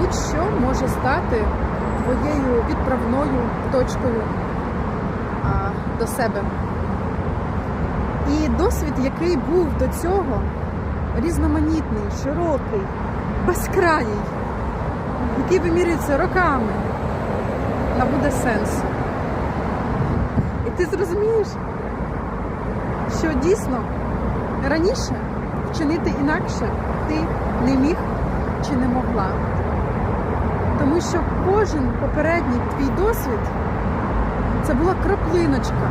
будь-що може стати твоєю відправною точкою а, до себе. І досвід, який був до цього, різноманітний, широкий, безкрайній, який вимірюється роками, набуде сенсу. І ти зрозумієш, що дійсно раніше вчинити інакше ти не міг чи не могла. Тому що кожен попередній твій досвід це була краплиночка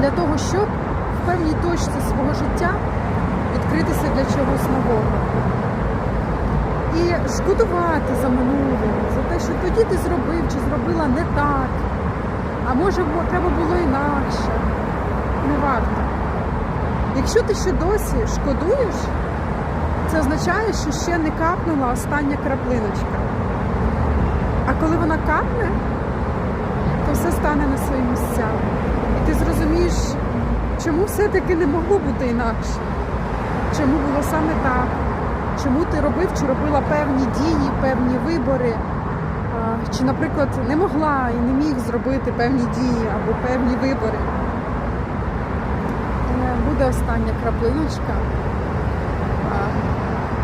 для того, щоб в певній точці свого життя відкритися для чогось нового. І шкодувати за минуле, за те, що тоді ти зробив чи зробила не так, а може треба було інакше. Не варто. Якщо ти ще досі шкодуєш, це означає, що ще не капнула остання краплиночка. А коли вона капне, то все стане на свої місця. І ти зрозумієш, чому все-таки не могло бути інакше. Чому було саме так? Чому ти робив чи робила певні дії, певні вибори? Чи, наприклад, не могла і не міг зробити певні дії або певні вибори? Е, Буде остання краплиночка,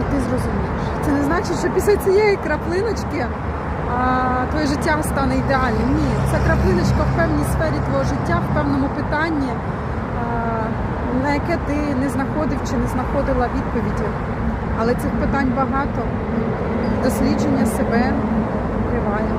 і ти зрозумієш. Це не значить, що після цієї краплиночки твоє життя стане ідеальним. Ні, це краплиночка в певній сфері твого життя, в певному питанні, а, на яке ти не знаходив чи не знаходила відповіді. Але цих питань багато. Дослідження себе триває.